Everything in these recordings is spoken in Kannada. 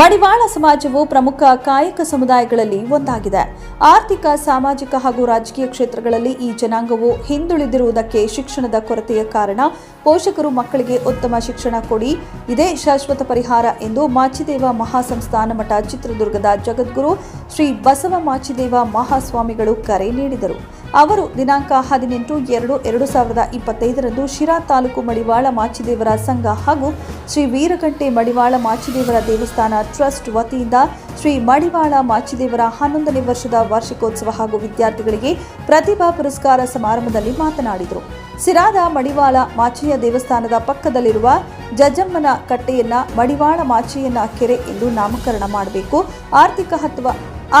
ಮಡಿವಾಳ ಸಮಾಜವು ಪ್ರಮುಖ ಕಾಯಕ ಸಮುದಾಯಗಳಲ್ಲಿ ಒಂದಾಗಿದೆ. ಆರ್ಥಿಕ, ಸಾಮಾಜಿಕ ಹಾಗೂ ರಾಜಕೀಯ ಕ್ಷೇತ್ರಗಳಲ್ಲಿ ಈ ಜನಾಂಗವು ಹಿಂದುಳಿದಿರುವುದಕ್ಕೆ ಶಿಕ್ಷಣದ ಕೊರತೆಯ ಕಾರಣ ಪೋಷಕರು ಮಕ್ಕಳಿಗೆ ಉತ್ತಮ ಶಿಕ್ಷಣ ಕೊಡಿ, ಇದೇ ಶಾಶ್ವತ ಪರಿಹಾರ ಎಂದು ಮಾಚಿದೇವ ಮಹಾಸಂಸ್ಥಾನ ಮಠ ಚಿತ್ರದುರ್ಗದ ಜಗದ್ಗುರು ಶ್ರೀ ಬಸವ ಮಾಚಿದೇವ ಮಹಾಸ್ವಾಮಿಗಳು ಕರೆ ನೀಡಿದರು. ಅವರು ದಿನಾಂಕ ಹದಿನೆಂಟು, ಎರಡು ಎರಡು ಸಾವಿರದ ಇಪ್ಪತ್ತೈದರಂದು ಶಿರಾ ತಾಲೂಕು ಮಡಿವಾಳ ಮಾಚಿದೇವರ ಸಂಘ ಹಾಗೂ ಶ್ರೀ ವೀರಗಂಟೆ ಮಡಿವಾಳ ಮಾಚಿದೇವರ ದೇವಸ್ಥಾನ ಟ್ರಸ್ಟ್ ವತಿಯಿಂದ ಶ್ರೀ ಮಡಿವಾಳ ಮಾಚಿದೇವರ ಹನ್ನೊಂದನೇ ವರ್ಷದ ವಾರ್ಷಿಕೋತ್ಸವ ಹಾಗೂ ವಿದ್ಯಾರ್ಥಿಗಳಿಗೆ ಪ್ರತಿಭಾ ಪುರಸ್ಕಾರ ಸಮಾರಂಭದಲ್ಲಿ ಮಾತನಾಡಿದರು. ಸಿರಾದ ಮಡಿವಾಳ ಮಾಚಿಯ ದೇವಸ್ಥಾನದ ಪಕ್ಕದಲ್ಲಿರುವ ಜಜಮ್ಮನ ಕಟ್ಟೆಯನ್ನ ಮಡಿವಾಳ ಮಾಚಿಯನ್ನ ಕೆರೆ ಎಂದು ನಾಮಕರಣ ಮಾಡಬೇಕು. ಆರ್ಥಿಕ ಹತ್ವ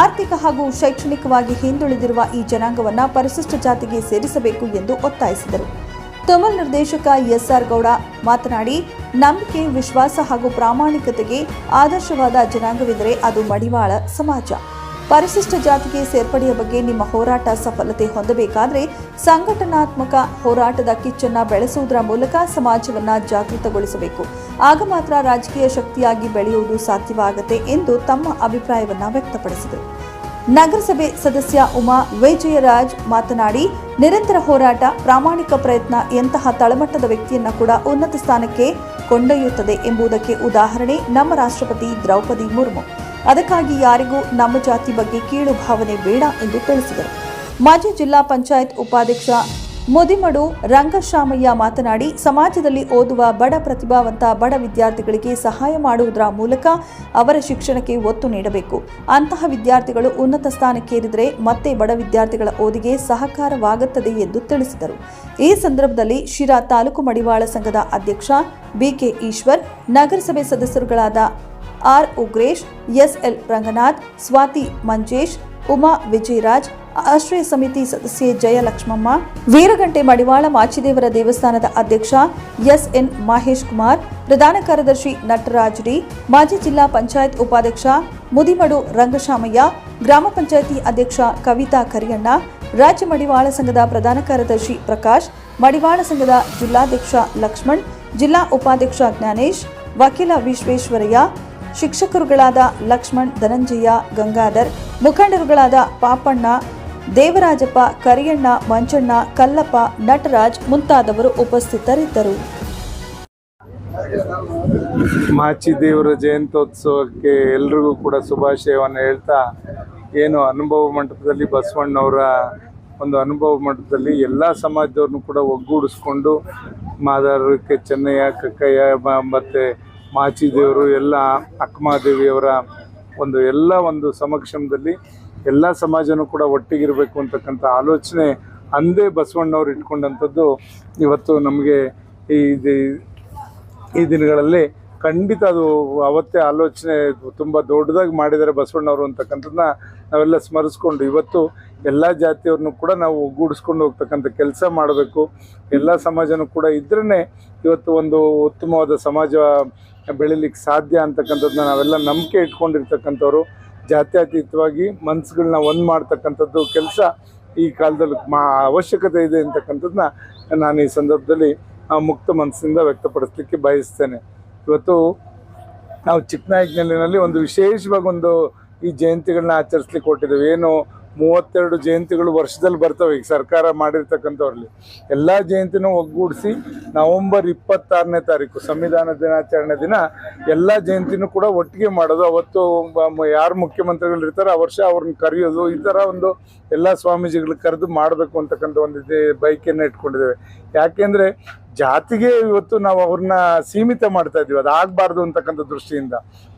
ಆರ್ಥಿಕ ಹಾಗೂ ಶೈಕ್ಷಣಿಕವಾಗಿ ಹಿಂದುಳಿದಿರುವ ಈ ಜನಾಂಗವನ್ನು ಪರಿಶಿಷ್ಟ ಜಾತಿಗೆ ಸೇರಿಸಬೇಕು ಎಂದು ಒತ್ತಾಯಿಸಿದರು. ತಮಿಳ್ ನಿರ್ದೇಶಕ ಎಸ್ಆರ್ ಗೌಡ ಮಾತನಾಡಿ, ನಂಬಿಕೆ, ವಿಶ್ವಾಸ ಹಾಗೂ ಪ್ರಾಮಾಣಿಕತೆಗೆ ಆದರ್ಶವಾದ ಜನಾಂಗವೆಂದರೆ ಅದು ಮಡಿವಾಳ ಸಮಾಜ. ಪರಿಶಿಷ್ಟ ಜಾತಿಗೆ ಸೇರ್ಪಡೆಯ ಬಗ್ಗೆ ನಿಮ್ಮ ಹೋರಾಟ ಸಫಲತೆ ಹೊಂದಬೇಕಾದರೆ ಸಂಘಟನಾತ್ಮಕ ಹೋರಾಟದ ಕಿಚ್ಚನ್ನ ಬೆಳೆಸುವುದರ ಮೂಲಕ ಸಮಾಜವನ್ನ ಜಾಗೃತಗೊಳಿಸಬೇಕು. ಆಗ ಮಾತ್ರ ರಾಜಕೀಯ ಶಕ್ತಿಯಾಗಿ ಬೆಳೆಯುವುದು ಸಾಧ್ಯವಾಗುತ್ತೆ ಎಂದು ತಮ್ಮ ಅಭಿಪ್ರಾಯವನ್ನ ವ್ಯಕ್ತಪಡಿಸಿದರು. ನಗರಸಭೆ ಸದಸ್ಯ ಉಮಾ ವಿಜಯರಾಜ್ ಮಾತನಾಡಿ, ನಿರಂತರ ಹೋರಾಟ, ಪ್ರಾಮಾಣಿಕ ಪ್ರಯತ್ನ ಎಂತಹ ತಳಮಟ್ಟದ ವ್ಯಕ್ತಿಯನ್ನ ಕೂಡ ಉನ್ನತ ಸ್ಥಾನಕ್ಕೆ ಕೊಂಡೊಯ್ಯುತ್ತದೆ ಎಂಬುದಕ್ಕೆ ಉದಾಹರಣೆ ನಮ್ಮ ರಾಷ್ಟ್ರಪತಿ ದ್ರೌಪದಿ ಮುರ್ಮು. ಅದಕ್ಕಾಗಿ ಯಾರಿಗೂ ನಮ್ಮ ಜಾತಿ ಬಗ್ಗೆ ಕೀಳು ಭಾವನೆ ಬೇಡ ಎಂದು ತಿಳಿಸಿದರು. ಮಾಜಿ ಜಿಲ್ಲಾ ಪಂಚಾಯತ್ ಉಪಾಧ್ಯಕ್ಷ ಮುದಿಮಡು ರಂಗಶಾಮಯ್ಯ ಮಾತನಾಡಿ, ಸಮಾಜದಲ್ಲಿ ಓದುವ ಬಡ ಪ್ರತಿಭಾವಂತ ಬಡ ವಿದ್ಯಾರ್ಥಿಗಳಿಗೆ ಸಹಾಯ ಮಾಡುವುದರ ಮೂಲಕ ಅವರ ಶಿಕ್ಷಣಕ್ಕೆ ಒತ್ತು ನೀಡಬೇಕು. ಅಂತಹ ವಿದ್ಯಾರ್ಥಿಗಳು ಉನ್ನತ ಸ್ಥಾನಕ್ಕೇರಿದರೆ ಮತ್ತೆ ಬಡ ವಿದ್ಯಾರ್ಥಿಗಳ ಓದಿಗೆ ಸಹಕಾರವಾಗುತ್ತದೆ ಎಂದು ತಿಳಿಸಿದರು. ಈ ಸಂದರ್ಭದಲ್ಲಿ ಶಿರಾ ತಾಲೂಕು ಮಡಿವಾಳ ಸಂಘದ ಅಧ್ಯಕ್ಷ ಬಿಕೆ ಈಶ್ವರ್, ನಗರಸಭೆ ಸದಸ್ಯರುಗಳಾದ R. Ugresh, S. L. Ranganath, Swathi Manjesh, Uma Vijayaraj, ಆಶ್ರಯ ಸಮಿತಿ ಸದಸ್ಯೆ ಜಯಲಕ್ಷ್ಮಮ್ಮ ವೀರಗಂಟೆ ಮಡಿವಾಳ ಮಾಚಿದೇವರ ದೇವಸ್ಥಾನದ ಅಧ್ಯಕ್ಷ ಎಸ್. ಎನ್. ಮಹೇಶ್ ಕುಮಾರ್, ಪ್ರಧಾನ ಕಾರ್ಯದರ್ಶಿ ನಟರಾಜ್ ಡಿ ಮಾಜಿ ಜಿಲ್ಲಾ ಪಂಚಾಯತ್ ಉಪಾಧ್ಯಕ್ಷ ಮುದಿಮಡು ರಂಗಶಾಮಯ್ಯ, ಗ್ರಾಮ ಪಂಚಾಯತಿ ಅಧ್ಯಕ್ಷ ಕವಿತಾ ಕರಿಯಣ್ಣ, ರಾಜ್ಯ ಮಡಿವಾಳ ಸಂಘದ ಪ್ರಧಾನ ಕಾರ್ಯದರ್ಶಿ ಪ್ರಕಾಶ್, ಮಡಿವಾಳ ಸಂಘದ ಜಿಲ್ಲಾಧ್ಯಕ್ಷ ಲಕ್ಷ್ಮಣ್, ಜಿಲ್ಲಾ ಉಪಾಧ್ಯಕ್ಷ ಜ್ಞಾನೇಶ್, ವಕೀಲ ವಿಶ್ವೇಶ್ವರಯ್ಯ ಶಿಕ್ಷಕರುಗಳಾದ ಲಕ್ಷ್ಮಣ್, ಧನಂಜಯ, ಗಂಗಾಧರ್, ಮುಖಂಡರುಗಳಾದ ಪಾಪಣ್ಣ, ದೇವರಾಜಪ್ಪ, ಕರಿಯಣ್ಣ, ಮಂಜಣ್ಣ, ಕಲ್ಲಪ್ಪ, ನಟರಾಜ್ ಮುಂತಾದವರು ಉಪಸ್ಥಿತರಿದ್ದರು. ಮಾಚಿ ದೇವರ ಜಯಂತ್ಯೋತ್ಸವಕ್ಕೆ ಎಲ್ರಿಗೂ ಕೂಡ ಶುಭಾಶಯವನ್ನು ಹೇಳ್ತಾ, ಏನು ಅನುಭವ ಮಂಟಪದಲ್ಲಿ ಬಸವಣ್ಣವರ ಒಂದು ಅನುಭವ ಮಂಟಪದಲ್ಲಿ ಎಲ್ಲ ಸಮಾಜದವ್ರನ್ನೂ ಕೂಡ ಒಗ್ಗೂಡಿಸ್ಕೊಂಡು, ಮಾದಾರಕ್ಕೆ ಚೆನ್ನಯ್ಯ, ಕಕ್ಕಯ್ಯ ಮತ್ತು ಮಾಚಿ ದೇವರು, ಎಲ್ಲ ಅಕ್ಕಮಹಾದೇವಿಯವರ ಒಂದು ಎಲ್ಲ ಒಂದು ಸಮಕ್ಷಮದಲ್ಲಿ ಎಲ್ಲ ಸಮಾಜನೂ ಕೂಡ ಒಟ್ಟಿಗಿರಬೇಕು ಅಂತಕ್ಕಂಥ ಆಲೋಚನೆ ಅಂದೇ ಬಸವಣ್ಣವ್ರು ಇಟ್ಕೊಂಡಂಥದ್ದು ಇವತ್ತು ನಮಗೆ ಈ ಈ ದಿನಗಳಲ್ಲಿ ಖಂಡಿತ ಅದು ಅವತ್ತೇ ಆಲೋಚನೆ ತುಂಬ ದೊಡ್ಡದಾಗಿ ಮಾಡಿದ್ದಾರೆ ಬಸವಣ್ಣವರು ಅಂತಕ್ಕಂಥದ್ದನ್ನ ನಾವೆಲ್ಲ ಸ್ಮರಿಸ್ಕೊಂಡು ಇವತ್ತು ಎಲ್ಲ ಜಾತಿಯವ್ರನ್ನೂ ಕೂಡ ನಾವು ಒಗ್ಗೂಡಿಸ್ಕೊಂಡು ಹೋಗ್ತಕ್ಕಂಥ ಕೆಲಸ ಮಾಡಬೇಕು. ಎಲ್ಲ ಸಮಾಜನೂ ಕೂಡ ಇದ್ರೇ ಇವತ್ತು ಒಂದು ಉತ್ತಮವಾದ ಸಮಾಜ ಬೆಳಿಲಿಕ್ಕೆ ಸಾಧ್ಯ ಅಂತಕ್ಕಂಥದ್ದನ್ನ ನಾವೆಲ್ಲ ನಂಬಿಕೆ ಇಟ್ಕೊಂಡಿರ್ತಕ್ಕಂಥವ್ರು, ಜಾತ್ಯತೀತವಾಗಿ ಮನಸ್ಸುಗಳನ್ನ ಒಂದು ಮಾಡ್ತಕ್ಕಂಥದ್ದು ಕೆಲಸ ಈ ಕಾಲದಲ್ಲಿ ಮಾ, ಅವಶ್ಯಕತೆ ಇದೆ ಅಂತಕ್ಕಂಥದ್ದನ್ನ ನಾನು ಈ ಸಂದರ್ಭದಲ್ಲಿ ಮುಕ್ತ ಮನಸ್ಸಿಂದ ವ್ಯಕ್ತಪಡಿಸ್ಲಿಕ್ಕೆ ಬಯಸ್ತೇನೆ. ಇವತ್ತು ನಾವು ಚಿಕ್ಕನಾಯಕನಹಳ್ಳಿನಲ್ಲಿ ಒಂದು ವಿಶೇಷವಾಗಿ ಒಂದು ಈ ಜಯಂತಿಗಳನ್ನ ಆಚರಿಸ್ಲಿಕ್ಕೆ ಕೊಟ್ಟಿದ್ದೇವೆ ಏನು ಮೂವತ್ತೆರಡು ಜಯಂತಿಗಳು ವರ್ಷದಲ್ಲಿ ಬರ್ತವೆ. ಈಗ ಸರ್ಕಾರ ಮಾಡಿರ್ತಕ್ಕಂಥವ್ರಲ್ಲಿ ಎಲ್ಲ ಜಯಂತಿನೂ ಒಗ್ಗೂಡಿಸಿ ನವಂಬರ್ ಇಪ್ಪತ್ತಾರನೇ ತಾರೀಕು ಸಂವಿಧಾನ ದಿನಾಚರಣೆ ದಿನ ಎಲ್ಲ ಜಯಂತಿನೂ ಕೂಡ ಒಟ್ಟಿಗೆ ಮಾಡೋದು. ಅವತ್ತು ಯಾರು ಮುಖ್ಯಮಂತ್ರಿಗಳು ಇರ್ತಾರೆ ಆ ವರ್ಷ ಅವ್ರನ್ನ ಕರೆಯೋದು, ಈ ಥರ ಒಂದು ಎಲ್ಲ ಸ್ವಾಮೀಜಿಗಳು ಕರೆದು ಮಾಡಬೇಕು ಅಂತಕ್ಕಂಥ ಒಂದು ಬೈಕನ್ನು ಇಟ್ಕೊಂಡಿದ್ದೇವೆ. ಯಾಕೆಂದರೆ ಜಾತಿಗೆ ಇವತ್ತು ನಾವು ಅವ್ರನ್ನ ಸೀಮಿತ ಮಾಡ್ತಾ ಇದೀವಿ ಅದು ಆಗಬಾರ್ದು ಅಂತಕ್ಕಂಥ ದೃಷ್ಟಿಯಿಂದ.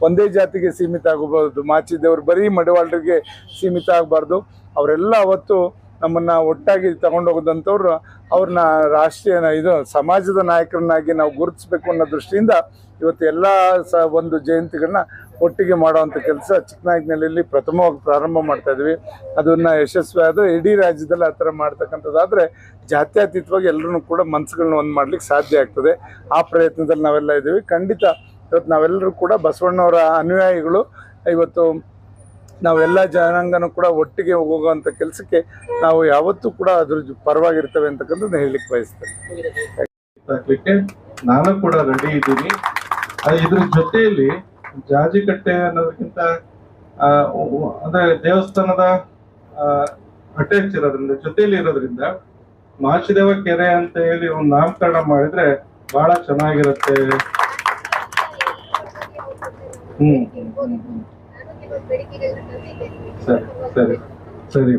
ಒಂದೇ ಜಾತಿಗೆ ಸೀಮಿತ ಆಗಬಾರ್ದು ಮಾಚಿದೇವ್ರು ಬರೀ ಮಡಿವಾಳರಿಗೆ ಸೀಮಿತ ಆಗಬಾರ್ದು. ಅವರೆಲ್ಲ ಅವತ್ತು ನಮ್ಮನ್ನ ಒಟ್ಟಾಗಿ ತಗೊಂಡೋಗೋದಂಥವ್ರು ಅವ್ರನ್ನ ರಾಷ್ಟ್ರೀಯ ಇದು ಸಮಾಜದ ನಾಯಕರನ್ನಾಗಿ ನಾವು ಗುರುತಿಸ್ಬೇಕು ಅನ್ನೋ ದೃಷ್ಟಿಯಿಂದ ಇವತ್ತು ಎಲ್ಲ ಸ ಒಂದು ಜಯಂತಿಗಳನ್ನ ಒಟ್ಟಿಗೆ ಮಾಡುವಂಥ ಕೆಲಸ ಚಿಕ್ಕನಾಯಕನಹಳ್ಳಿಯಲ್ಲಿ ಪ್ರಥಮವಾಗಿ ಪ್ರಾರಂಭ ಮಾಡ್ತಾ ಇದ್ವಿ. ಅದನ್ನು ಯಶಸ್ವಿಯಾದ ಇಡೀ ರಾಜ್ಯದಲ್ಲಿ ಆ ಥರ ಮಾಡ್ತಕ್ಕಂಥದ್ದಾದರೆ ಜಾತ್ಯತೀತವಾಗಿ ಎಲ್ಲರೂ ಕೂಡ ಮನಸ್ಸುಗಳನ್ನ ಒಂದು ಮಾಡ್ಲಿಕ್ಕೆ ಸಾಧ್ಯ ಆಗ್ತದೆ. ಆ ಪ್ರಯತ್ನದಲ್ಲಿ ನಾವೆಲ್ಲ ಇದ್ದೀವಿ. ಖಂಡಿತ ಇವತ್ತು ನಾವೆಲ್ಲರೂ ಕೂಡ ಬಸವಣ್ಣವರ ಅನುಯಾಯಿಗಳು. ಇವತ್ತು ನಾವೆಲ್ಲ ಜನಾಂಗನೂ ಕೂಡ ಒಟ್ಟಿಗೆ ಹೋಗುವಂಥ ಕೆಲಸಕ್ಕೆ ನಾವು ಯಾವತ್ತೂ ಕೂಡ ಅದ್ರ ಪರವಾಗಿರ್ತವೆ ಅಂತಕ್ಕಂಥದ್ದು ಹೇಳಲಿಕ್ಕೆ ಬಯಸ್ತೇನೆ. ನಾನು ಕೂಡ ರೆಡಿ ಇದ್ದೀನಿ. ಇದ್ರ ಜೊತೆಯಲ್ಲಿ ಜಾಜಿಕಟ್ಟೆ ಅನ್ನೋದಕ್ಕಿಂತ ಅಂದ್ರೆ ದೇವಸ್ಥಾನದ ಅಟ್ಯಾಚ್ ಇರೋದ್ರಿಂದ ಜೊತೆಯಲ್ಲಿ ಇರೋದ್ರಿಂದ ಮಾಚಿದೇವ ಕೆರೆ ಅಂತ ಹೇಳಿ ಒಂದು ನಾಮಕರಣ ಮಾಡಿದ್ರೆ ಬಹಳ ಚೆನ್ನಾಗಿರುತ್ತೆ ಹ್ಮ್. ಸರಿ ಸರಿ ಸರಿ.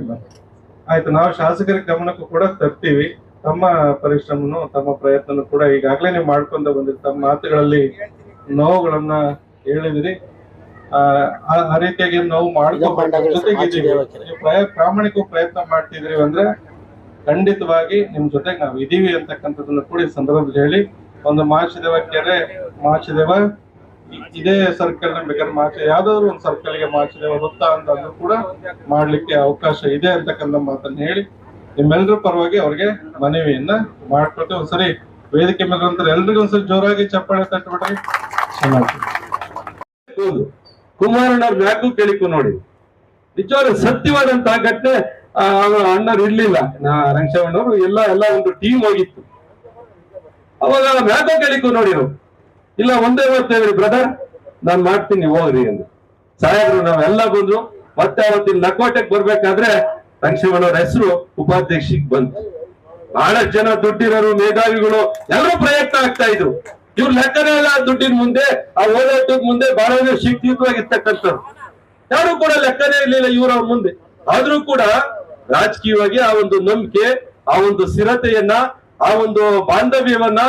ಆಯ್ತು, ನಾವು ಶಾಸಕರ ಗಮನಕ್ಕೂ ಕೂಡ ತರ್ತೀವಿ ತಮ್ಮ ಪರಿಶ್ರಮನು, ತಮ್ಮ ಪ್ರಯತ್ನನು ಕೂಡ ಈಗಾಗಲೇ ನೀವು ಮಾಡ್ಕೊಂಡ ಬಂದಿರಿ ತಮ್ಮ ಮಾತುಗಳಲ್ಲಿ ನೋವುಗಳನ್ನ ಹೇಳಿದಿರಿ. ಆ ರೀತಿಯಾಗಿ ನಾವು ಮಾಡ್ಕೊಂಡು ಜೊತೆಗಿದ್ದೀವಿ ನೀವು ಪ್ರಯ- ಪ್ರಾಮಾಣಿಕ ಪ್ರಯತ್ನ ಮಾಡ್ತಿದ್ರಿ ಅಂದ್ರೆ ಖಂಡಿತವಾಗಿ ನಿಮ್ ಜೊತೆಗೆ ನಾವು ಇದೀವಿ ಅಂತಕ್ಕಂಥದ್ದನ್ನ ಕೂಡ ಈ ಸಂದರ್ಭದಲ್ಲಿ ಹೇಳಿ. ಒಂದು ಮಾಚಿದೇವ ಕೆರೆ ಮಾಚಿದೇವ ಇದೇ ಸರ್ಕಲ್ ಬೇಕಾದ್ರೆ ಮಾಚ ಯಾವ್ದಾದ್ರು ಒಂದು ಸರ್ಕಲ್ಗೆ ಮಾಚಿದೇವ ವೃತ್ತ ಅಂತ ಅಂದ್ರೂ ಕೂಡ ಮಾಡ್ಲಿಕ್ಕೆ ಅವಕಾಶ ಇದೆ ಅಂತಕ್ಕಂಥ ಮಾತನ್ನ ಹೇಳಿ. ನಿಮ್ಮೆಲ್ಲರ ಪರವಾಗಿ ಅವ್ರಿಗೆ ಮನವಿಯನ್ನ ಮಾಡ್ಕೊಳ್ತೇವೆ. ಒಂದ್ಸರಿ ವೇದಿಕೆ ಮೇಲೆ ಎಲ್ಲರಿಗೂ ಎಲ್ರಿಗೂ ಒಂದ್ಸರಿ ಜೋರಾಗಿ ಚಪ್ಪಾಳೆ ತಟ್ಬಿಟ್ರಿ ಚೆನ್ನಾಗಿ ಹೌದು ಕುಮಾರಣ್ಣವ್ರ ಬ್ಯಾಗು ಕೇಳಿಕು ನೋಡಿ. ನಿಜವಾದ ಸತ್ಯವಾದಂತಹ ಘಟನೆ ಅಣ್ಣರು ಇರ್ಲಿಲ್ಲ. ರಂಗಶವಣ್ಣವರು ಎಲ್ಲ ಎಲ್ಲ ಒಂದು ಟೀಮ್ ಹೋಗಿತ್ತು. ಅವಾಗ ಮ್ಯಾಕು ಕೇಳಿಕು ನೋಡಿರು. ಇಲ್ಲ, ಒಂದೇ ಬರ್ತೇವೆ ಬ್ರದರ್ ನಾನ್ ಮಾಡ್ತೀನಿ, ಹೋಗ್ರಿ ಎಂದು ಸಾಹೇಬ್ರು ನಾವೆಲ್ಲ ಬಂದ್ರು. ಮತ್ತೆ ಅವತ್ತಿನ ಲಕೋಟೆಗೆ ಬರ್ಬೇಕಾದ್ರೆ ರಂಗಶವಣ್ಣವ್ರ ಹೆಸರು ಉಪಾಧ್ಯಕ್ಷಿಗೆ ಬಂತು. ಬಹಳಷ್ಟು ಜನ ದುಡ್ಡಿರೋರು, ಮೇಧಾವಿಗಳು, ಎಲ್ಲರೂ ಪ್ರಯತ್ನ ಆಗ್ತಾ ಇದ್ರು. ಇವ್ರ ಲೆಕ್ಕನೇ ಇಲ್ಲ ದುಡ್ಡಿನ ಮುಂದೆ, ಆ ಓಡಾಟದ ಮುಂದೆ ಬಹಳ ಶಕ್ತಿಯುತವಾಗಿರ್ತಕ್ಕಂಥವ್ರು. ಯಾರು ಕೂಡ ಲೆಕ್ಕನೇ ಇರಲಿಲ್ಲ ಇವ್ರ ಮುಂದೆ. ಆದ್ರೂ ಕೂಡ ರಾಜಕೀಯವಾಗಿ ಆ ಒಂದು ನಂಬಿಕೆ, ಆ ಒಂದು ಸ್ಥಿರತೆಯನ್ನ, ಆ ಒಂದು ಬಾಂಧವ್ಯವನ್ನ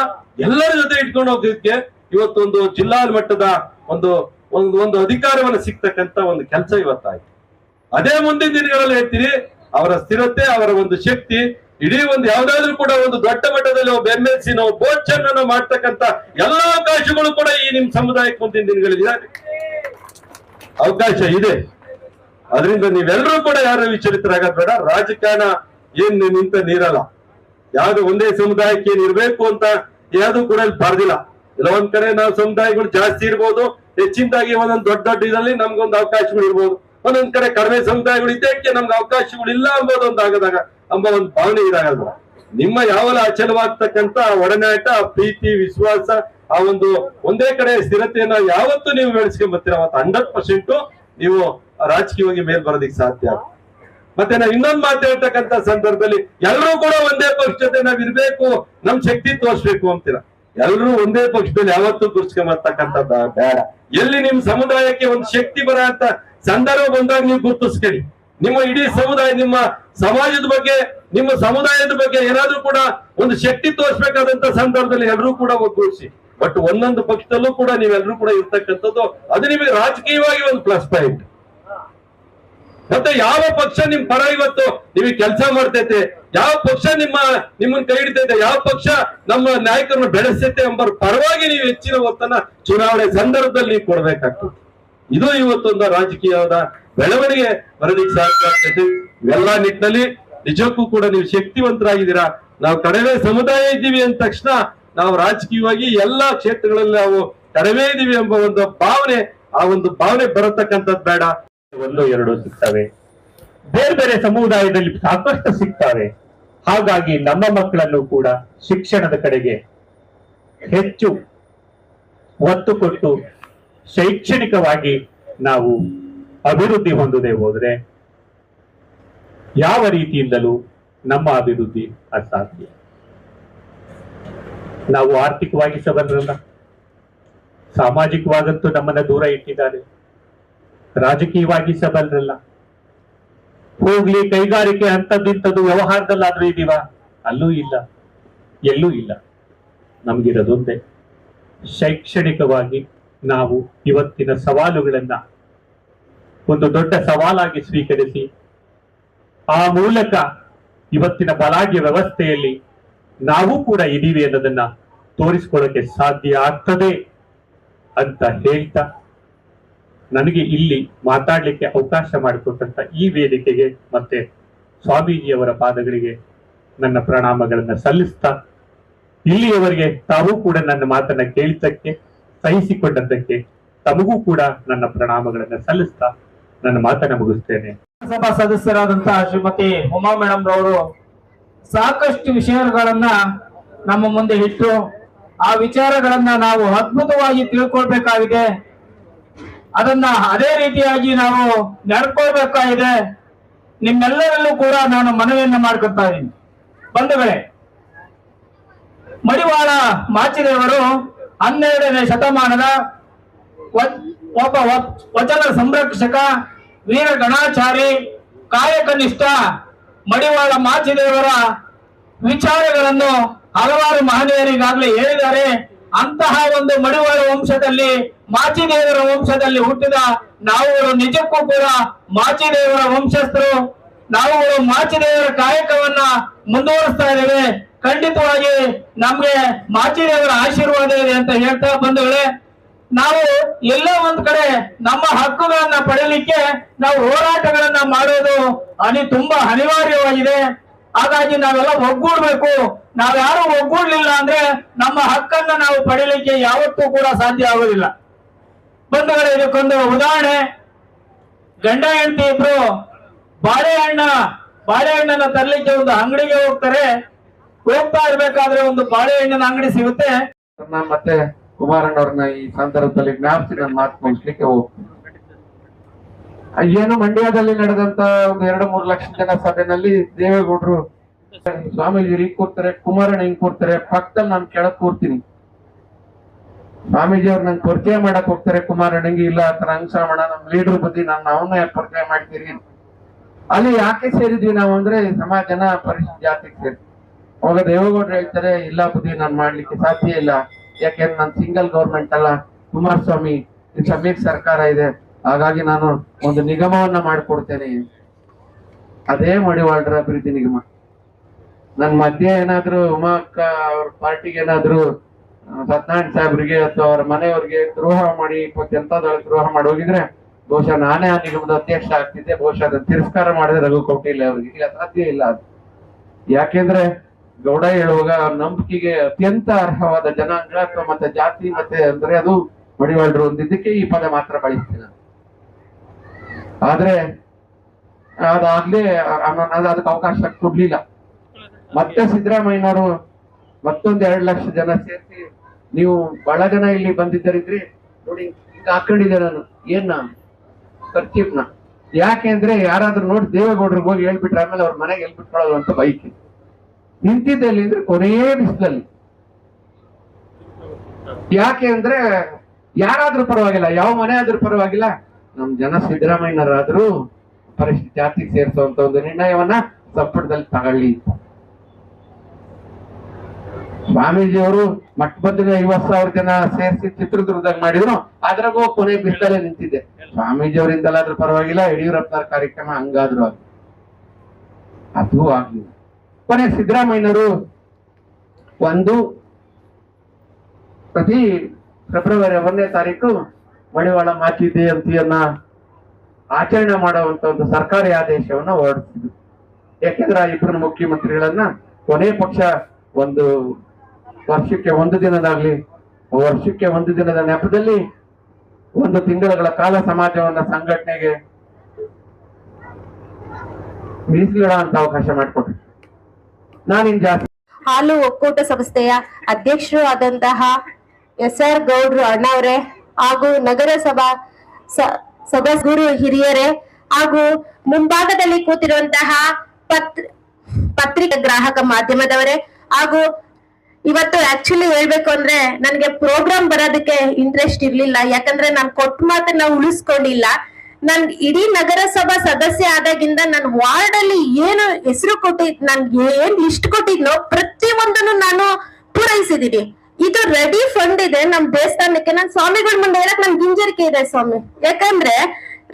ಎಲ್ಲರ ಜೊತೆ ಇಟ್ಕೊಂಡು ಹೋಗೋದಕ್ಕೆ ಇವತ್ತೊಂದು ಜಿಲ್ಲಾ ಮಟ್ಟದ ಒಂದು ಒಂದು ಒಂದು ಅಧಿಕಾರವನ್ನ ಸಿಗ್ತಕ್ಕಂತ ಒಂದು ಕೆಲಸ ಇವತ್ತಾಯ್ತು. ಅದೇ ಮುಂದಿನ ದಿನಗಳಲ್ಲಿ ಹೇಳ್ತೀರಿ ಅವರ ಸ್ಥಿರತೆ, ಅವರ ಒಂದು ಶಕ್ತಿ ಇಡೀ ಒಂದು ಯಾವ್ದಾದ್ರು ಕೂಡ ಒಂದು ದೊಡ್ಡ ಮಟ್ಟದಲ್ಲಿ ಒಬ್ಬ ಎಂ ಎಲ್ ಸಿ ನಾವು ಬೋಚನ್ನ ಮಾಡ್ತಕ್ಕಂತ ಎಲ್ಲಾ ಅವಕಾಶಗಳು ಕೂಡ ಈ ನಿಮ್ ಸಮುದಾಯಕ್ಕೆ ಮುಂದಿನ ದಿನಗಳಲ್ಲಿ ಇದೆ. ಅವಕಾಶ ಇದೆ. ಅದರಿಂದ ನೀವೆಲ್ಲರೂ ಕೂಡ ಯಾರು ವಿಚಲಿತರಾಗದ್ ಬೇಡ ರಾಜಕಾರಣ ಏನ್ ನಿಂತ ನೀರಲ್ಲ. ಯಾವ್ದು ಒಂದೇ ಸಮುದಾಯಕ್ಕೆ ಏನಿರ್ಬೇಕು ಅಂತ ಯಾವ್ದು ಕೂಡ ಇಲ್ಲಿ ಬರ್ದಿಲ್ಲ. ಇಲ್ಲ, ಒಂದ್ ಕಡೆ ನಾವು ಸಮುದಾಯಗಳು ಜಾಸ್ತಿ ಇರ್ಬೋದು, ಹೆಚ್ಚಿನದಾಗಿ ಒಂದೊಂದು ದೊಡ್ಡ ದೊಡ್ಡ ಇದರಲ್ಲಿ ನಮ್ಗೊಂದು ಅವಕಾಶಗಳು ಇರ್ಬೋದು. ಒಂದೊಂದ್ ಕಡೆ ಕಡಿಮೆ ಸಮುದಾಯಗಳು ಇದಕ್ಕೆ ನಮ್ಗೆ ಅವಕಾಶಗಳು ಇಲ್ಲ ಅಂಬೋದು ಒಂದಾಗದಾಗ ಎಂಬ ಒಂದು ಭಾವನೆ ಇದಾಗಲ್ವ? ನಿಮ್ಮ ಯಾವಲ ಅಚಲವಾಗ್ತಕ್ಕಂತ ಒಡನಾಟ, ಪ್ರೀತಿ, ವಿಶ್ವಾಸ, ಆ ಒಂದು ಒಂದೇ ಕಡೆ ಸ್ಥಿರತೆಯನ್ನ ಯಾವತ್ತು ನೀವು ಬೆಳೆಸ್ಕೊಂಡ್ ಬರ್ತೀರ ಹಂಡ್ರೆಡ್ ಪರ್ಸೆಂಟ್ ನೀವು ರಾಜಕೀಯವಾಗಿ ಮೇಲ್ ಬರೋದಿಕ್ ಸಾಧ್ಯ. ಮತ್ತೆ ನಾವು ಇನ್ನೊಂದ್ ಮಾತು ಸಂದರ್ಭದಲ್ಲಿ ಎಲ್ಲರೂ ಕೂಡ ಒಂದೇ ಪಕ್ಷ ಜೊತೆ ನಾವ್ ಇರ್ಬೇಕು, ನಮ್ ಶಕ್ತಿ ತೋರಿಸ್ಬೇಕು ಅಂತೀರ. ಎಲ್ಲರೂ ಒಂದೇ ಪಕ್ಷದಲ್ಲಿ ಯಾವತ್ತೂ ಗುರ್ಸ್ಕೊಂಬರ್ತಕ್ಕಂಥ ಬೇಡ. ಎಲ್ಲಿ ನಿಮ್ ಸಮುದಾಯಕ್ಕೆ ಒಂದು ಶಕ್ತಿ ಬರ ಅಂತ ಸಂದರ್ಭ ಬಂದಾಗ ನೀವು ಗುರುತಿಸ್ಕೊಳ್ಳಿ. ನಿಮ್ಮ ಇಡೀ ಸಮುದಾಯ, ನಿಮ್ಮ ಸಮಾಜದ ಬಗ್ಗೆ, ನಿಮ್ಮ ಸಮುದಾಯದ ಬಗ್ಗೆ ಏನಾದ್ರೂ ಕೂಡ ಒಂದು ಶಕ್ತಿ ತೋರಿಸಬೇಕಾದಂತ ಸಂದರ್ಭದಲ್ಲಿ ಎಲ್ಲರೂ ಕೂಡ ಒಗ್ಗೂಡಿಸಿ. ಬಟ್ ಒಂದೊಂದು ಪಕ್ಷದಲ್ಲೂ ಕೂಡ ನೀವೆಲ್ಲರೂ ಕೂಡ ಇರ್ತಕ್ಕಂಥದ್ದು, ಅದು ನಿಮಗೆ ರಾಜಕೀಯವಾಗಿ ಒಂದು ಪ್ಲಸ್ ಪಾಯಿಂಟ್ ಮತ್ತೆ ಯಾವ ಪಕ್ಷ ನಿಮ್ ಪರ ಇವತ್ತು ನಿಮಗೆ ಕೆಲಸ ಮಾಡ್ತೈತೆ, ಯಾವ ಪಕ್ಷ ನಿಮ್ಮ, ನಿಮ್ಮನ್ನ ಕೈ ಹಿಡಿತೈತೆ, ಯಾವ ಪಕ್ಷ ನಮ್ಮ ನಾಯಕರನ್ನು ಬೆಳೆಸುತ್ತೆ ಎಂಬ ಪರವಾಗಿ ನೀವು ಹೆಚ್ಚಿನ ಒತ್ತನ್ನ ಚುನಾವಣೆ ಸಂದರ್ಭದಲ್ಲಿ ಕೊಡ್ಬೇಕಾಗ್ತದೆ. ಇದು ಇವತ್ತೊಂದು ರಾಜಕೀಯದ ಬೆಳವಣಿಗೆ ಬರಲಿಕ್ಕೆ ಸಾಧ್ಯ ಆಗ್ತದೆ ಇವೆಲ್ಲ ನಿಟ್ಟಿನಲ್ಲಿ ನಿಜಕ್ಕೂ ಕೂಡ ನೀವು ಶಕ್ತಿವಂತರಾಗಿದ್ದೀರಾ. ನಾವು ಕಡಿಮೆ ಸಮುದಾಯ ಇದ್ದೀವಿ ಅಂದ ತಕ್ಷಣ ನಾವು ರಾಜಕೀಯವಾಗಿ ಎಲ್ಲಾ ಕ್ಷೇತ್ರಗಳಲ್ಲಿ ನಾವು ಕಡಿಮೆ ಇದ್ದೀವಿ ಎಂಬ ಒಂದು ಭಾವನೆ, ಆ ಒಂದು ಭಾವನೆ ಬರತಕ್ಕಂಥದ್ದು ಬೇಡ. ಒಂದು, ಎರಡು ಸಿಗ್ತವೆ. ಬೇರೆ ಬೇರೆ ಸಮುದಾಯದಲ್ಲಿ ಸಾಕಷ್ಟು ಸಿಗ್ತವೆ. ಹಾಗಾಗಿ ನಮ್ಮ ಮಕ್ಕಳನ್ನು ಕೂಡ ಶಿಕ್ಷಣದ ಕಡೆಗೆ ಹೆಚ್ಚು ಒತ್ತು ಕೊಟ್ಟು ಶೈಕ್ಷಣಿಕವಾಗಿ ನಾವು ಅಭಿವೃದ್ಧಿ ಹೊಂದದೆ ಹೋದ್ರೆ ಯಾವ ರೀತಿಯಿಂದಲೂ ನಮ್ಮ ಅಭಿವೃದ್ಧಿ ಅಸಾಧ್ಯ? ನಾವು ಆರ್ಥಿಕವಾಗಿ ಸಬಲರಲ್ಲ. ಸಾಮಾಜಿಕವಾಗಂತೂ ನಮ್ಮನ್ನ ದೂರ ಇಟ್ಟಿದ್ದಾರೆ. ರಾಜಕೀಯವಾಗಿ ಸಬಲರಲ್ಲ. ಹೋಗ್ಲಿ ಕೈಗಾರಿಕೆ ಅಂತದ್ದಿಂತದ್ದು ವ್ಯವಹಾರದಲ್ಲಾದ್ರೂ ಇದೀವ ಅಲ್ಲೂ ಇಲ್ಲ. ಎಲ್ಲೂ ಇಲ್ಲ. ನಮ್ಗಿರೋದೊಂದೇ. ಶೈಕ್ಷಣಿಕವಾಗಿ ನಾವು ಇವತ್ತಿನ ಸವಾಲುಗಳನ್ನ ಒಂದು ದೊಡ್ಡ ಸವಾಲಾಗಿ ಸ್ವೀಕರಿಸಿ, ಆ ಮೂಲಕ ಇವತ್ತಿನ ಬಲಾಢ್ಯ ವ್ಯವಸ್ಥೆಯಲ್ಲಿ ನಾವು ಕೂಡ ಇದ್ದೀವಿ ಅನ್ನೋದನ್ನ ತೋರಿಸ್ಕೊಳ್ಳೋಕೆ ಸಾಧ್ಯ ಆಗ್ತದೆ ಅಂತ ಹೇಳ್ತಾ ನನಗೆ ಇಲ್ಲಿ ಮಾತಾಡ್ಲಿಕ್ಕೆ ಅವಕಾಶ ಮಾಡಿಕೊಟ್ಟಂತ ಈ ವೇದಿಕೆಗೆ ಮತ್ತೆ ಸ್ವಾಮೀಜಿಯವರ ಪಾದಗಳಿಗೆ ನನ್ನ ಪ್ರಣಾಮಗಳನ್ನ ಸಲ್ಲಿಸ್ತಾ, ಇಲ್ಲಿಯವರೆಗೆ ತಾವು ಕೂಡ ನನ್ನ ಮಾತನ್ನ ಕೇಳಿದ್ದಕ್ಕೆ ಸಹಿಸಿಕೊಂಡದ್ದಕ್ಕೆ ತಮಗೂ ಕೂಡ ನನ್ನ ಪ್ರಣಾಮಗಳನ್ನು ಸಲ್ಲಿಸ್ತಾ ನನ್ನ ಮಾತನ್ನ ಮುಗಿಸ್ತೇನೆ. ಸಭಾ ಸದಸ್ಯರಾದಂತಹ ಶ್ರೀಮತಿ ಉಮಾ ಮೇಡಮ್ ರವರು ಸಾಕಷ್ಟು ವಿಷಯಗಳನ್ನ ನಮ್ಮ ಮುಂದೆ ಇಟ್ಟು, ಆ ವಿಚಾರಗಳನ್ನ ನಾವು ಅದ್ಭುತವಾಗಿ ತಿಳ್ಕೊಳ್ಬೇಕಾಗಿದೆ. ಅದನ್ನ ಅದೇ ರೀತಿಯಾಗಿ ನಾವು ನಡ್ಕೊಳ್ಬೇಕಾಗಿದೆ. ನಿಮ್ಮೆಲ್ಲರಲ್ಲೂ ಕೂಡ ನಾನು ಮನವಿಯನ್ನ ಮಾಡ್ಕೊತಾ ಇದ್ದೀನಿ. ಬಂಧುಗಳೇ, ಮಡಿವಾಳ ಮಾಚಿದೇವರು ಹನ್ನೆರಡನೇ ಶತಮಾನದ ಒಬ್ಬ ವಚನ ಸಂರಕ್ಷಕ, ವೀರ ಗಣಾಚಾರಿ, ಕಾಯಕನಿಷ್ಠ, ಮಡಿವಾಳ ಮಾಚಿದೇವರ ವಿಚಾರಗಳನ್ನು ಹಲವಾರು ಮಹನೀಯರಿಗಾಗಲೇ ಹೇಳಿದ್ದಾರೆ. ಅಂತಹ ಒಂದು ಮಡಿವಾಳ ವಂಶದಲ್ಲಿ, ಮಾಚಿದೇವರ ವಂಶದಲ್ಲಿ ಹುಟ್ಟಿದ ನಾವುಗಳು ನಿಜಕ್ಕೂ ಕೂಡ ಮಾಚಿದೇವರ ವಂಶಸ್ಥರು. ನಾವುಗಳು ಮಾಚಿದೇವರ ಕಾಯಕವನ್ನ ಮುಂದುವರಿಸ್ತಾ ಇದ್ದೇವೆ. ಖಂಡಿತವಾಗಿ ನಮ್ಗೆ ಮಾಚಿದೇವರ ಆಶೀರ್ವಾದ ಇದೆ ಅಂತ ಹೇಳ್ತಾ ಬಂಧುಗಳೇ ನಾವು ಎಲ್ಲೋ ಒಂದ್ ಕಡೆ ನಮ್ಮ ಹಕ್ಕುಗಳನ್ನ ಪಡೆಯಲಿಕ್ಕೆ ನಾವು ಹೋರಾಟಗಳನ್ನ ಮಾಡೋದು ಅನಿ ತುಂಬಾ ಅನಿವಾರ್ಯವಾಗಿದೆ. ಹಾಗಾಗಿ ನಾವೆಲ್ಲ ಒಗ್ಗೂಡ್ಬೇಕು. ನಾವ್ಯಾರು ಒಗ್ಗೂಡ್ಲಿಲ್ಲ ಅಂದ್ರೆ ನಮ್ಮ ಹಕ್ಕನ್ನ ನಾವು ಪಡೆಯಲಿಕ್ಕೆ ಯಾವತ್ತೂ ಕೂಡ ಸಾಧ್ಯ ಆಗೋದಿಲ್ಲ. ಬಂಧುಗಳೇ, ಇದಕ್ಕೊಂದು ಉದಾಹರಣೆ. ಗಂಡ ಹೆಂಡತಿ ಇಬ್ರು ಬಾಳೆಹಣ್ಣ, ಬಾಳೆಹಣ್ಣನ್ನ ತರ್ಲಿಕ್ಕೆ ಒಂದು ಅಂಗಡಿಗೆ ಹೋಗ್ತಾರೆ. ಹೋಗ್ತಾ ಇರ್ಬೇಕಾದ್ರೆ ಒಂದು ಬಾಳೆಹಣ್ಣಿನ ಅಂಗಡಿ ಸಿಗುತ್ತೆ. ಮತ್ತೆ ಕುಮಾರಣ್ಣವ್ರನ್ನ ಈ ಸಂದರ್ಭದಲ್ಲಿ ಜ್ಞಾಪಿಸಿ ನನ್ನ ಮಾತು ಮುಗಿಸ್ಲಿಕ್ಕೆ ಹೋಗ್ತೀನಿ ಏನು ಮಂಡ್ಯದಲ್ಲಿ ನಡೆದಂತ ಒಂದು ಎರಡು ಮೂರು ಲಕ್ಷ ಜನ ಸಭೆನಲ್ಲಿ ದೇವೇಗೌಡರು ಸ್ವಾಮೀಜಿ ಹಿಂಗ್ ಕೂರ್ತಾರೆ, ಕುಮಾರಣ್ಣ ಹಿಂಗ್ ಕೂರ್ತಾರೆ, ಪಕ್ಕದಲ್ಲಿ ನಾನು ಕೆಳಗ್ ಕೂರ್ತೀನಿ. ಸ್ವಾಮೀಜಿ ಅವ್ರು ನಂಗೆ ಪರಿಚಯ ಮಾಡಕ್ ಹೋಗ್ತಾರೆ ಕುಮಾರಣ್ಣಂಗೆ ಇಲ್ಲ ಆತರ ಅಂಗಸಾಮಣ ನಮ್ ಲೀಡರ್ ಬುದ್ಧಿ ನಾನು ಅವನ್ನ ಪರಿಚಯ ಮಾಡ್ತೀರಿ ಅಲ್ಲಿ ಯಾಕೆ ಸೇರಿದ್ವಿ ನಾವು ಅಂದ್ರೆ ಸಮಾಜನ ಪರಿಶಿಷ್ಟ ಜಾತಿಗೆ ಸೇರಿ, ಅವಾಗ ದೇವೇಗೌಡರು ಹೇಳ್ತಾರೆ, ಇಲ್ಲ ಬುದ್ಧಿ ನಾನು ಮಾಡ್ಲಿಕ್ಕೆ ಸಾಧ್ಯ ಇಲ್ಲ. ಯಾಕೆಂದ್ರೆ ನಾನು ಸಿಂಗಲ್ ಗೌರ್ಮೆಂಟ್ ಅಲ್ಲ. ಕುಮಾರಸ್ವಾಮಿ, ಇದು ಸಮ್ಮಿಕ್ ಸರ್ಕಾರ ಇದೆ. ಹಾಗಾಗಿ ನಾನು ಒಂದು ನಿಗಮವನ್ನ ಮಾಡಿಕೊಡ್ತೇನೆ. ಅದೇ ಮಡಿವಾಳ್ರ ಅಭಿವೃದ್ಧಿ ನಿಗಮ. ನನ್ ಮಧ್ಯೆ ಏನಾದ್ರು ಉಮಾ ಅಕ್ಕ ಅವ್ರ ಪಾರ್ಟಿಗೆ ಏನಾದ್ರು ಸತ್ಯನಾರಾಯಣ ಸಾಹೇಬ್ರಿಗೆ ಅಥವಾ ಅವ್ರ ಮನೆಯವ್ರಿಗೆ ದ್ರೋಹ ಮಾಡಿ ಜನತಾದಳ ದ್ರೋಹ ಮಾಡಿ ಹೋಗಿದ್ರೆ, ಬಹುಶಃ ನಾನೇ ಆ ನಿಗಮದ ಅಧ್ಯಕ್ಷ ಆಗ್ತಿದ್ದೆ. ಬಹುಶಃ ಅದನ್ನ ತಿರಸ್ಕಾರ ಮಾಡಿದ್ರೆ ರಘು ಕೊಟ್ಟಿಲ್ಲ ಅವ್ರಿಗೆ. ಇಲ್ಲ ಸಾಧ್ಯ ಇಲ್ಲ ಅದು. ಯಾಕೆಂದ್ರೆ ಗೌಡ ಹೇಳುವಾಗ ನಂಬಿಕೆಗೆ ಅತ್ಯಂತ ಅರ್ಹವಾದ ಜನಾಂಗ ಅಥವಾ ಮತ್ತೆ ಜಾತಿ, ಮತ್ತೆ ಅಂದ್ರೆ ಅದು ಮಡಿವಾಳರು ಒಂದಿದ್ದಕ್ಕೆ ಈ ಪದ ಮಾತ್ರ ಬಳಸ್ತೀನಿ. ಆದ್ರೆ ಅದಾಗ್ಲೇ ಅದಕ್ಕೆ ಅವಕಾಶ ಕೊಡ್ಲಿಲ್ಲ. ಮತ್ತೆ ಸಿದ್ದರಾಮಯ್ಯನವರು ಮತ್ತೊಂದು ಎರಡ್ ಲಕ್ಷ ಜನ ಸೇರಿಸಿ ನೀವು ಬಹಳ ಜನ ಇಲ್ಲಿ ಬಂದಿದ್ದರಿದ್ರಿ ನೋಡಿ ಹಿಂಗ ಹಾಕೊಂಡಿದ್ದೆ ನಾನು. ಏನ್ ನಾನು? ಯಾಕೆ ಅಂದ್ರೆ ಯಾರಾದ್ರೂ ನೋಡಿ ದೇವೇಗೌಡರಿಗೆ ಹೋಗಿ ಹೇಳ್ಬಿಟ್ರೆ ಆಮೇಲೆ ಅವ್ರ ಮನೆಗೆ ಹೇಳ್ಬಿಟ್ಕೊಳ್ಳೋದು ಅಂತ ಬೈಕ್. ನಿಂತಿದ್ದೆ ಎಲ್ಲಿ ಅಂದ್ರೆ ಕೊನೆಯೇ ಬಿಸಿಲಲ್ಲಿ. ಯಾಕೆ ಅಂದ್ರೆ ಯಾರಾದ್ರೂ ಪರವಾಗಿಲ್ಲ, ಯಾವ ಮನೆ ಆದ್ರೂ ಪರವಾಗಿಲ್ಲ. ನಮ್ ಜನ ಸಿದ್ದರಾಮಯ್ಯನವರಾದ್ರೂ ಪರಿಸ್ಥಿತಿ ಜಾತಿಗೆ ಸೇರಿಸುವಂತ ಒಂದು ನಿರ್ಣಯವನ್ನ ಸಂಪುಟದಲ್ಲಿ ತಗೊಳ್ಳಿ ಸ್ವಾಮೀಜಿ ಅವರು ಮಟ್ಟಬದ್ದಿನ ಐವತ್ ಸಾವಿರ ಜನ ಸೇರಿಸಿ ಚಿತ್ರದುರ್ಗದಾಗ ಮಾಡಿದ್ರು, ಅದ್ರಾಗೂ ಕೊನೆ ಬಿಸಿಲಲ್ಲೇ ನಿಂತಿದೆ ಸ್ವಾಮೀಜಿ ಅವರಿಂದಲಾದ್ರೂ ಪರವಾಗಿಲ್ಲ, ಯಡಿಯೂರಪ್ಪನವ್ರ ಕಾರ್ಯಕ್ರಮ ಹಂಗಾದ್ರು ಅದು ಆಗ್ಲಿಲ್ಲ ಕೊನೆ ಸಿದ್ದರಾಮಯ್ಯನವರು ಒಂದು ಪ್ರತಿ ಫೆಬ್ರವರಿ ಒಂದನೇ ತಾರೀಕು ಮಳಿವಾಳ ಮಾಚಿ ಜಯಂತಿಯನ್ನ ಆಚರಣೆ ಮಾಡುವಂತ ಒಂದು ಸರ್ಕಾರಿ ಆದೇಶವನ್ನ ಹೊರಡಿಸಿದ್ರು. ಯಾಕೆಂದ್ರೆ ಆ ಇಬ್ಬರು ಮುಖ್ಯಮಂತ್ರಿಗಳನ್ನ ಕೊನೆ ಪಕ್ಷ ಒಂದು ವರ್ಷಕ್ಕೆ ಒಂದು ದಿನದಾಗ್ಲಿ, ವರ್ಷಕ್ಕೆ ಒಂದು ದಿನದ ನೆಪದಲ್ಲಿ ಒಂದು ತಿಂಗಳುಗಳ ಕಾಲ ಸಮಾಜವನ್ನ ಸಂಘಟನೆಗೆ ಮೀಸಲಿಡ ಅಂತ ಅವಕಾಶ ಮಾಡಿಕೊಟ್ರು. ನಾನಿನ್ ಜಾಸ್ತಿ ಹಾಲು ಒಕ್ಕೂಟ ಸಂಸ್ಥೆಯ ಅಧ್ಯಕ್ಷರು ಆದಂತಹ ಎಸ್ ಆರ್ ಗೌಡ್ರು ಅಣ್ಣವರೇ ಹಾಗೂ ನಗರಸಭಾ ಗುರು ಹಿರಿಯರೇ ಹಾಗೂ ಮುಂಭಾಗದಲ್ಲಿ ಕೂತಿರುವಂತಹ ಪತ್ರ ಪತ್ರಿಕಾ ಗ್ರಾಹಕ ಮಾಧ್ಯಮದವರೇ ಹಾಗೂ ಇವತ್ತು ಆಕ್ಚುಲಿ ಹೇಳ್ಬೇಕು ಅಂದ್ರೆ ನನ್ಗೆ ಪ್ರೋಗ್ರಾಮ್ ಬರೋದಕ್ಕೆ ಇಂಟ್ರೆಸ್ಟ್ ಇರ್ಲಿಲ್ಲ. ಯಾಕಂದ್ರೆ ನಾನು ಕೊಟ್ಟ ಮಾತನ್ನ ಉಳಿಸ್ಕೊಂಡಿಲ್ಲ. ನನ್ ಇಡೀ ನಗರಸಭಾ ಸದಸ್ಯ ಆದಾಗಿಂದ ನನ್ ವಾರ್ಡ್ ಅಲ್ಲಿ ಏನು ಹೆಸರು ಕೊಟ್ಟಿದ್ ನನ್ಗೆ ಏನ್ ಲಿಸ್ಟ್ ಕೊಟ್ಟಿದ್ನೋ ಪ್ರತಿ ಒಂದನ್ನು ನಾನು ಪೂರೈಸಿದೀನಿ. ಇದು ರೆಡಿ ಫಂಡ್ ಇದೆ ನಮ್ ದೇವಸ್ಥಾನಕ್ಕೆ. ನನ್ ಸ್ವಾಮಿಗಳ ಮುಂದೆ ಹೇಳಕ್ ನನ್ ಗಿಂಜರಿಕೆ ಇದೆ ಸ್ವಾಮಿ. ಯಾಕಂದ್ರೆ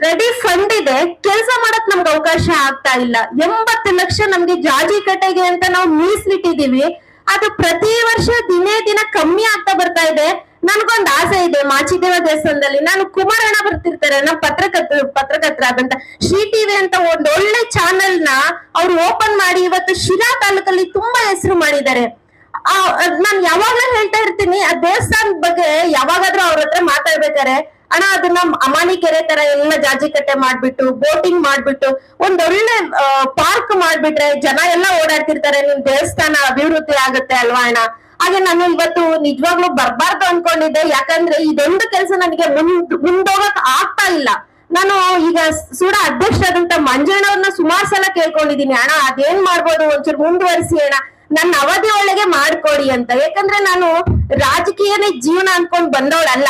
ರೆಡಿ ಫಂಡ್ ಇದೆ, ಕೆಲಸ ಮಾಡಕ್ ನಮ್ಗೆ ಅವಕಾಶ ಆಗ್ತಾ ಇಲ್ಲ. ಎಂಬತ್ತು ಲಕ್ಷ ನಮ್ಗೆ ಜಾಜಿ ಕಟ್ಟೆಗೆ ಅಂತ ನಾವು ಮೀಸಲಿಟ್ಟಿದೀವಿ. ಅದು ಪ್ರತಿ ವರ್ಷ ದಿನೇ ದಿನ ಕಮ್ಮಿ ಆಗ್ತಾ ಬರ್ತಾ ಇದೆ. ನನ್ಗೊಂದ್ ಆಸೆ ಇದೆ ಮಾಚಿದೇವ ದೇವಸ್ಥಾನದಲ್ಲಿ. ನಾನು ಕುಮಾರಣ್ಣ ಬರ್ತಿರ್ತಾರೆ, ನಮ್ಮ ಪತ್ರಕರ್ತ ಪತ್ರಕರ್ತರ ಆದಂತ ಶ್ರೀ ಟಿವಿ ಅಂತ ಒಂದ್ ಒಳ್ಳೆ ಚಾನೆಲ್ನ ಅವ್ರು ಓಪನ್ ಮಾಡಿ ಇವತ್ತು ಶಿರಾ ತಾಲೂಕಲ್ಲಿ ತುಂಬಾ ಹೆಸರು ಮಾಡಿದ್ದಾರೆ. ಆ ನಾನ್ ಯಾವಾಗ್ಲೂ ಹೇಳ್ತಾ ಇರ್ತೀನಿ, ಆ ದೇವಸ್ಥಾನದ ಬಗ್ಗೆ ಯಾವಾಗಾದ್ರೂ ಅವ್ರ ಹತ್ರ ಮಾತಾಡ್ಬೇಕಾರೆ ಅಣ್ಣ ಅದನ್ನ ಅಮಾನಿ ಕೆರೆ ತರ ಎಲ್ಲ ಜಾಜಿ ಕಟ್ಟೆ ಮಾಡ್ಬಿಟ್ಟು, ಬೋಟಿಂಗ್ ಮಾಡ್ಬಿಟ್ಟು ಒಂದೊಳ್ಳೆ ಪಾರ್ಕ್ ಮಾಡ್ಬಿಟ್ರೆ ಜನ ಎಲ್ಲ ಓಡಾಡ್ತಿರ್ತಾರೆ, ನಿಮ್ ದೇವಸ್ಥಾನ ಅಭಿವೃದ್ಧಿ ಆಗುತ್ತೆ ಅಲ್ವಾ ಅಣ್ಣ? ಹಾಗೆ ನಾನು ಇವತ್ತು ನಿಜವಾಗ್ಲೂ ಬರ್ಬಾರ್ದು ಅನ್ಕೊಂಡಿದ್ದೆ. ಯಾಕಂದ್ರೆ ಇದೊಂದು ಕೆಲಸ ನನಗೆ ಮುಂದ್ ಮುಂದೋಗಕ್ ಆಗ್ತಾ ಇಲ್ಲ. ನಾನು ಈಗ ಸೂಡ ಅಧ್ಯಕ್ಷರಾದಂತ ಮಂಜಣ್ಣವ್ರನ್ನ ಸುಮಾರು ಸಲ ಕೇಳ್ಕೊಂಡಿದೀನಿ ಅಣ್ಣ, ಅದೇನ್ ಮಾಡ್ಬೋದು? ಒಂಚೂರು ಮುಂದುವರಿಸಿ ಅಣ್ಣ. ನನ್ನ ಅವಧಿ ಒಳಗೆ ಮಾಡ್ಕೊಡಿ ಅಂತ. ಯಾಕಂದ್ರೆ ನಾನು ರಾಜಕೀಯನೇ ಜೀವನ ಅನ್ಕೊಂಡ್ ಬಂದವಳಲ್ಲ.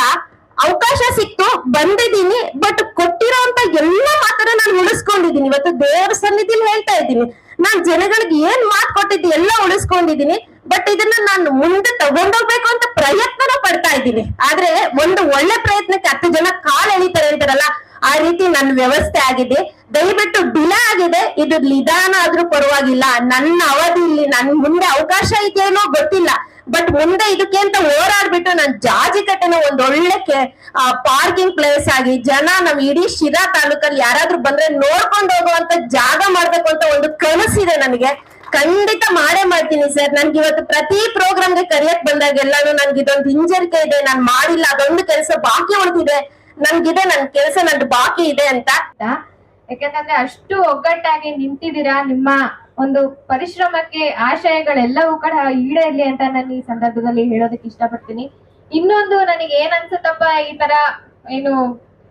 ಅವಕಾಶ ಸಿಕ್ತು, ಬಂದಿದ್ದೀನಿ. ಬಟ್ ಕೊಟ್ಟಿರೋಂತ ಎಲ್ಲ ಮಾತನ್ನ ನಾನು ಉಳಿಸ್ಕೊಂಡಿದ್ದೀನಿ. ಇವತ್ತು ದೇವರ ಸನ್ನಿಧಿಲಿ ಹೇಳ್ತಾ ಇದ್ದೀನಿ. ನಾನ್ ಜನಗಳಿಗೆ ಏನ್ ಮಾತು ಕೊಟ್ಟಿದ್ದೆ ಎಲ್ಲ ಉಳಿಸ್ಕೊಂಡಿದ್ದೀನಿ. ಬಟ್ ಇದನ್ನ ನಾನು ಮುಂದೆ ತಗೊಂಡೋಗ್ಬೇಕು ಅಂತ ಪ್ರಯತ್ನನೂ ಪಡ್ತಾ ಇದ್ದೀನಿ. ಆದ್ರೆ ಒಂದು ಒಳ್ಳೆ ಪ್ರಯತ್ನಕ್ಕೆ ಹತ್ತು ಜನ ಕಾಲ್ ಎಳಿತಾರೆ ಅಂತಾರಲ್ಲ, ಆ ರೀತಿ ನನ್ನ ವ್ಯವಸ್ಥೆ ಆಗಿದೆ. ದಯವಿಟ್ಟು ಡಿಲೇ ಆಗಿದೆ. ಇದು ನಿಧಾನ ಆದ್ರೂ ಪರವಾಗಿಲ್ಲ. ನನ್ನ ಅವಧಿಯಲ್ಲಿ ನನ್ ಮುಂದೆ ಅವಕಾಶ ಇದೆಯೇನೋ ಗೊತ್ತಿಲ್ಲ. ಬಟ್ ಮುಂದೆ ಇದಕ್ಕೆ ಅಂತ ಹೋರಾಡ್ಬಿಟ್ಟು ನಾನು ಜಾಜಿ ಕಟ್ಟೆನ ಒಂದ್ ಒಳ್ಳೆ ಪಾರ್ಕಿಂಗ್ ಪ್ಲೇಸ್ ಆಗಿ, ಜನ ನಮ್ ಇಡೀ ಶಿರಾ ತಾಲೂಕಲ್ಲಿ ಯಾರಾದ್ರೂ ಬಂದ್ರೆ ನೋಡ್ಕೊಂಡು ಹೋಗುವಂತ ಜಾಗ ಮಾಡ್ಬೇಕು ಅಂತ ಒಂದು ಕನಸಿದೆ ನನಗೆ. ಖಂಡಿತ ಮಾಡೇ ಮಾಡ್ತೀನಿ ಸರ್. ನನ್ಗೆ ಇವತ್ತು ಪ್ರತಿ ಪ್ರೋಗ್ರಾಮ್ಗೆ ಕರಿಯಕ್ ಬಂದಾಗೆಲ್ಲಾನು ನನ್ಗೆ ಇದೊಂದು ಹಿಂಜರಿಕೆ ಇದೆ. ನಾನ್ ಮಾಡಿಲ್ಲ, ಅದೊಂದು ಕೆಲಸ ಬಾಕಿ ಉಳಿದಿದೆ. ನನ್ಗಿದೆ, ನನ್ ಕೆಲಸ ನಂದು ಬಾಕಿ ಇದೆ ಅಂತ. ಯಾಕಂತಂದ್ರೆ ಅಷ್ಟು ಒಗ್ಗಟ್ಟಾಗಿ ನಿಂತಿದ್ದೀರಾ ನಿಮ್ಮ ಒಂದು ಪರಿಶ್ರಮಕ್ಕೆ ಆಶಯಗಳೆಲ್ಲವೂ ಕೂಡ ಈಡೇರ್ಲಿ ಅಂತ ನಾನು ಈ ಸಂದರ್ಭದಲ್ಲಿ ಹೇಳೋದಕ್ಕೆ ಇಷ್ಟಪಡ್ತೀನಿ. ಇನ್ನೊಂದು ನನಗೆ ಏನ್ ಅನ್ಸುತ್ತಪ್ಪ, ಈ ತರ ಏನು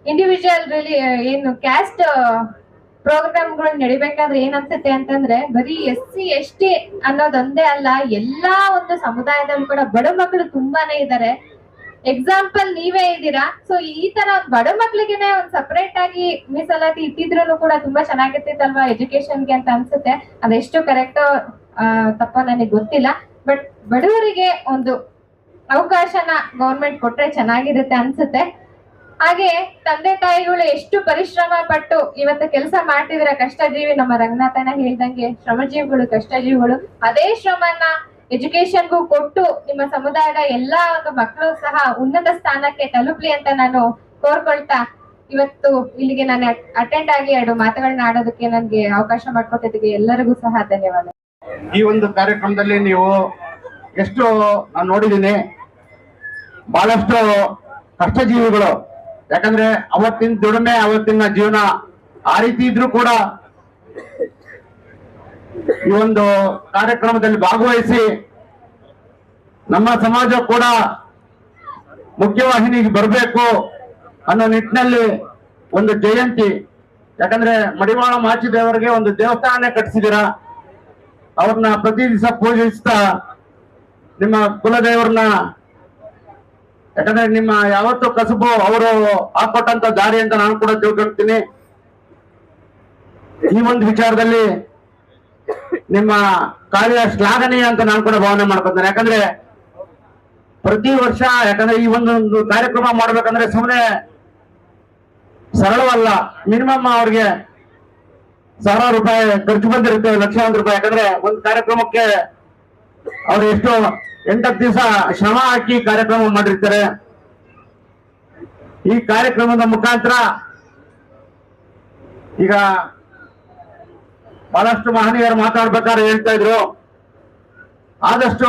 ಇಂಡಿವಿಜುವಲ್ ಏನು ಕ್ಯಾಸ್ಟ್ ಪ್ರೋಗ್ರಾಮ್ಗಳು ನಡಿಬೇಕಾದ್ರೆ ಏನ್ ಅನ್ಸುತ್ತೆ ಅಂತಂದ್ರೆ ಬರೀ ಎಸ್ ಸಿ ಎಸ್ ಟಿ ಅನ್ನೋದೊಂದೇ ಅಲ್ಲ, ಎಲ್ಲಾ ಒಂದು ಸಮುದಾಯದಲ್ಲೂ ಕೂಡ ಬಡ ಮಕ್ಕಳು ತುಂಬಾನೇ ಇದ್ದಾರೆ ಎಕ್ಸಾಂಪಲ್ ನೀವೇ ಇದ್ದೀರಾ? ಸೊ ಈ ತರ ಒಂದ್ ಬಡ ಮಕ್ಳಿಗೆನೆ ಒಂದ್ ಸಪರೇಟ್ ಆಗಿ ಮೀಸಲಾತಿ ಇಟ್ಟಿದ್ರು ಕೂಡ ತುಂಬಾ ಚೆನ್ನಾಗಿರ್ತಿತ್ತಲ್ವಾ ಎಜುಕೇಶನ್ಗೆ ಅಂತ ಅನ್ಸುತ್ತೆ. ಅದೆಷ್ಟು ಕರೆಕ್ಟ್ ತಪ್ಪ ನನಗೆ ಗೊತ್ತಿಲ್ಲ. ಬಟ್ ಬಡವರಿಗೆ ಒಂದು ಅವಕಾಶನ ಗೌರ್ಮೆಂಟ್ ಕೊಟ್ರೆ ಚೆನ್ನಾಗಿರುತ್ತೆ ಅನ್ಸುತ್ತೆ. ಹಾಗೆ ತಂದೆ ತಾಯಿಗಳು ಎಷ್ಟು ಪರಿಶ್ರಮ ಪಟ್ಟು ಇವತ್ತು ಕೆಲಸ ಮಾಡ್ತಿದ್ರ ಕಷ್ಟಜೀವಿ, ನಮ್ಮ ರಂಗನಾಥನ ಹೇಳ್ದಂಗೆ ಶ್ರಮಜೀವಿಗಳು, ಕಷ್ಟಜೀವಿಗಳು, ಅದೇ ಶ್ರಮನ ಎಜುಕೇಶನ್ಗೂ ಕೊಟ್ಟು ನಿಮ್ಮ ಸಮುದಾಯದ ಎಲ್ಲಾ ಒಂದು ಮಕ್ಕಳು ಸಹ ಉನ್ನತ ಸ್ಥಾನಕ್ಕೆ ತಲುಪ್ಲಿ ಅಂತ ನಾನು ಕೋರ್ಕೊಳ್ತಾ ಇವತ್ತು ಇಲ್ಲಿಗೆ ನಾನು ಅಟೆಂಡ್ ಆಗಿ ಎರಡು ಮಾತುಗಳನ್ನ ಆಡೋದಕ್ಕೆ ನನಗೆ ಅವಕಾಶ ಮಾಡ್ಕೊಟ್ಟಿದ್ದೀವಿ ಎಲ್ಲರಿಗೂ ಸಹ ಧನ್ಯವಾದ. ಈ ಒಂದು ಕಾರ್ಯಕ್ರಮದಲ್ಲಿ ನೀವು ಎಷ್ಟು, ನಾನು ನೋಡಿದ್ದೀನಿ, ಬಹಳಷ್ಟು ಕಷ್ಟಜೀವಿಗಳು ಯಾಕಂದ್ರೆ ಅವತ್ತಿನ ದುಡಿಮೆ, ಅವತ್ತಿನ ಜೀವನ ಆ ರೀತಿ ಇದ್ರೂ ಕೂಡ ಈ ಒಂದು ಕಾರ್ಯಕ್ರಮದಲ್ಲಿ ಭಾಗವಹಿಸಿ ನಮ್ಮ ಸಮಾಜ ಕೂಡ ಮುಖ್ಯವಾಹಿನಿಗೆ ಬರಬೇಕು ಅನ್ನೋ ನಿಟ್ಟಿನಲ್ಲಿ ಒಂದು ಜಯಂತಿ. ಯಾಕಂದ್ರೆ ಮಡಿವಾಳ ಮಾಚಿದೇವರಿಗೆ ಒಂದು ದೇವಸ್ಥಾನ ಕಟ್ಟಿಸಿದ್ದೀರಾ? ಅವ್ರನ್ನ ಪ್ರತಿ ದಿವಸ ಪೂಜಿಸ್ತಾ ನಿಮ್ಮ ಕುಲದೇವ್ರನ್ನ ಯಾಕಂದ್ರೆ ನಿಮ್ಮ ಯಾವತ್ತು ಕಸಬು ಅವರು ಹಾಕೊಟ್ಟಂತ ದಾರಿ ಅಂತ ನಾನು ಕೂಡ ತಿಳ್ಕೊಳ್ತೀನಿ. ಈ ಒಂದು ವಿಚಾರದಲ್ಲಿ ನಿಮ್ಮ ಕಾರ್ಯ ಶ್ಲಾಘನೀಯ ಅಂತ ನಾನು ಕೂಡ ಭಾವನೆ ಮಾಡ್ಕೊತೇನೆ ಯಾಕಂದ್ರೆ ಪ್ರತಿ ವರ್ಷ ಯಾಕಂದ್ರೆ ಈ ಒಂದು ಕಾರ್ಯಕ್ರಮ ಮಾಡ್ಬೇಕಂದ್ರೆ ಸುಮ್ಮನೆ ಸರಳವಲ್ಲ. ಮಿನಿಮಮ್ ಅವ್ರಿಗೆ ಸಾವಿರಾರು ರೂಪಾಯಿ ಖರ್ಚು ಬಂದಿರುತ್ತೆ, ಲಕ್ಷಾಂತರ ರೂಪಾಯಿ. ಯಾಕಂದ್ರೆ ಒಂದು ಕಾರ್ಯಕ್ರಮಕ್ಕೆ ಅವ್ರು ಎಷ್ಟು ಎಂಟತ್ತು ದಿವಸ ಶ್ರಮ ಹಾಕಿ ಕಾರ್ಯಕ್ರಮ ಮಾಡಿರ್ತಾರೆ. ಈ ಕಾರ್ಯಕ್ರಮದ ಮುಖಾಂತರ ಈಗ ಬಹಳಷ್ಟು ಮಹನೀಯರು ಮಾತಾಡ್ಬೇಕಾದ್ರೆ ಹೇಳ್ತಾ ಇದ್ರು. ಆದಷ್ಟು